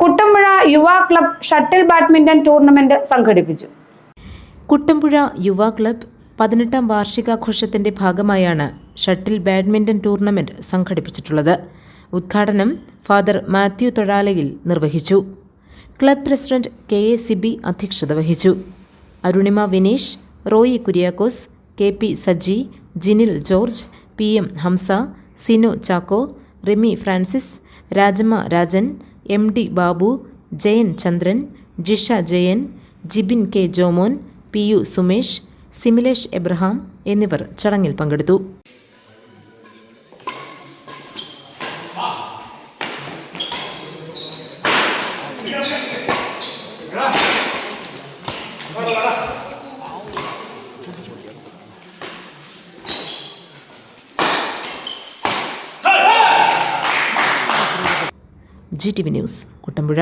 കുട്ടമ്പുഴ യുവ club shuttle badminton tournament സംഘടിപ്പിച്ചു. കുട്ടമ്പുഴ യുവ ക്ലബ് പതിനെട്ടാം വാർഷികാഘോഷത്തിന്റെ ഭാഗമായാണ് ഷട്ടിൽ ബാഡ്മിന്റൺ ടൂർണമെന്റ് സംഘടിപ്പിച്ചിട്ടുള്ളത്. ഉദ്ഘാടനം ഫാദർ മാത്യു തൊഴാലയിൽ നിർവഹിച്ചു. Club president K A Siby അധ്യക്ഷത വഹിച്ചു. Arunima Vineesh Roy Kuriakose K P Saji Jinil George P M Hamsa Sinu Chacko Rimi Francis Rajamma Rajan M D Babu Jayan Chandran Jisha Jayan Jibin K Jomon P U Sumesh Similesh Abraham എന്നിവർ ചടങ്ങിൽ പങ്കെടുത്തു. G T V news Kuttampuzha